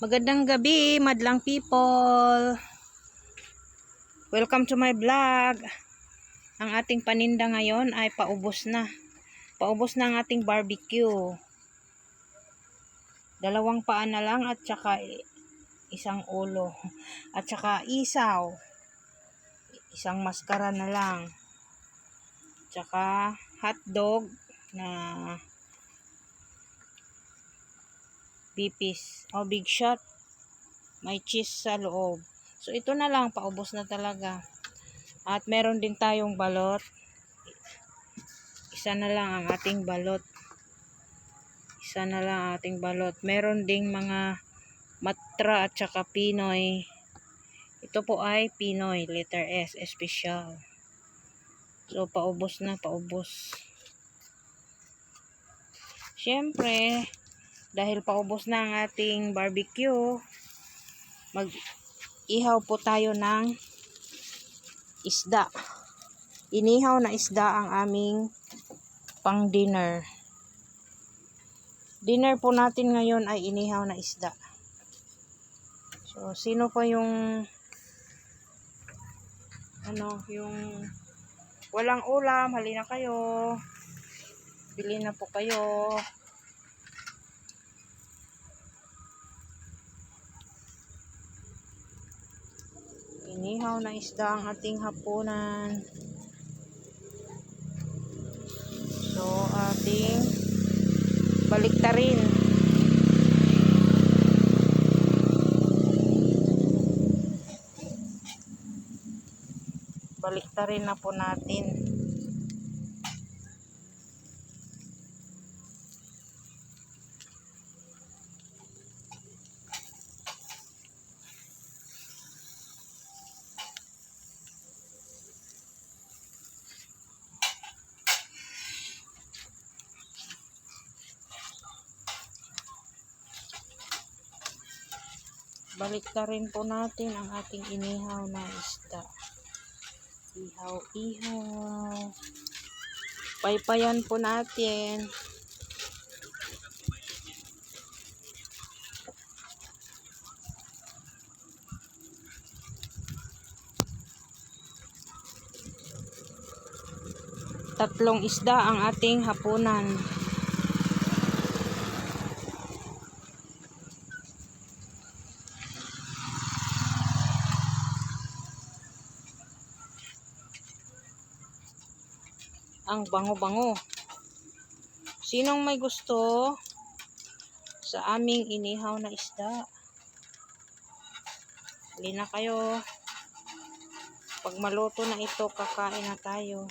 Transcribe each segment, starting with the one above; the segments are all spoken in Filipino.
Magandang gabi, madlang people. Welcome to my vlog. Ang ating paninda ngayon ay paubos na. Paubos na ang ating barbecue. Dalawang paa na lang at saka isang ulo. At saka isaw. Isang maskara na lang. Tsaka hotdog na bipis o big shot. May cheese sa loob. So ito na lang. Paubos na talaga. At meron din tayong balot. Isa na lang ang ating balot. Isa na lang ang ating balot. Meron ding mga matra at saka pinoy. Ito po ay pinoy letter S special. So paubos na paubos. Syempre dahil paubos na ang ating barbecue, mag-ihaw po tayo ng isda. Inihaw na isda ang aming pang dinner. Dinner po natin ngayon ay inihaw na isda. So, sino po yung ano, yung walang ulam, halina kayo. Bili na po kayo. Inihaw na isda ang ating hapunan. So, ating baliktarin. Baliktarin na po natin. Baliktarin po natin ang ating inihaw na isda. Ihaw, ihaw. Paypayan po natin. Tatlong isda ang ating hapunan. Ang bango-bango. Sinong may gusto sa aming inihaw na isda? Hali na kayo. Pag maluto na ito, kakain na tayo.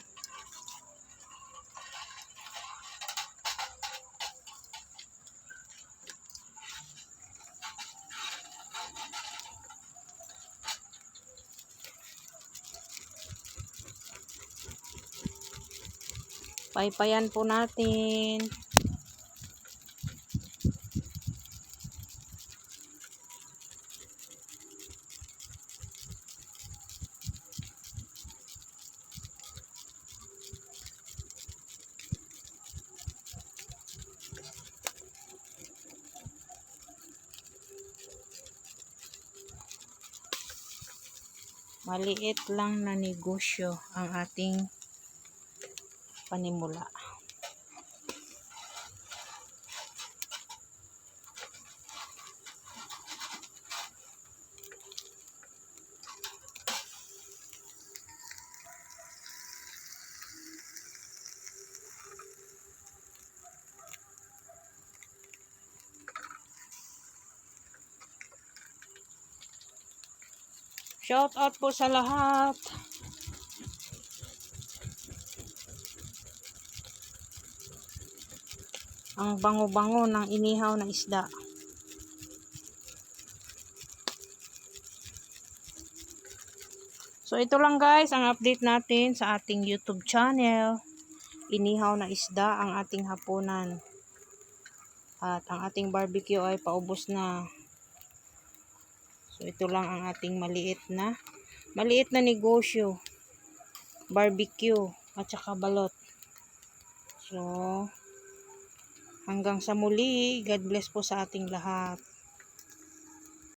Paypayan po natin. Maliit lang na negosyo ang ating panimula. Shout out po sa lahat. Ang bango-bango ng inihaw na isda. So ito lang guys ang update natin sa ating YouTube channel. Inihaw na isda ang ating hapunan. At ang ating barbecue ay paubos na. So ito lang ang ating maliit na maliit na negosyo. Barbecue at saka balot. So Hanggang sa muli, God bless po sa ating lahat.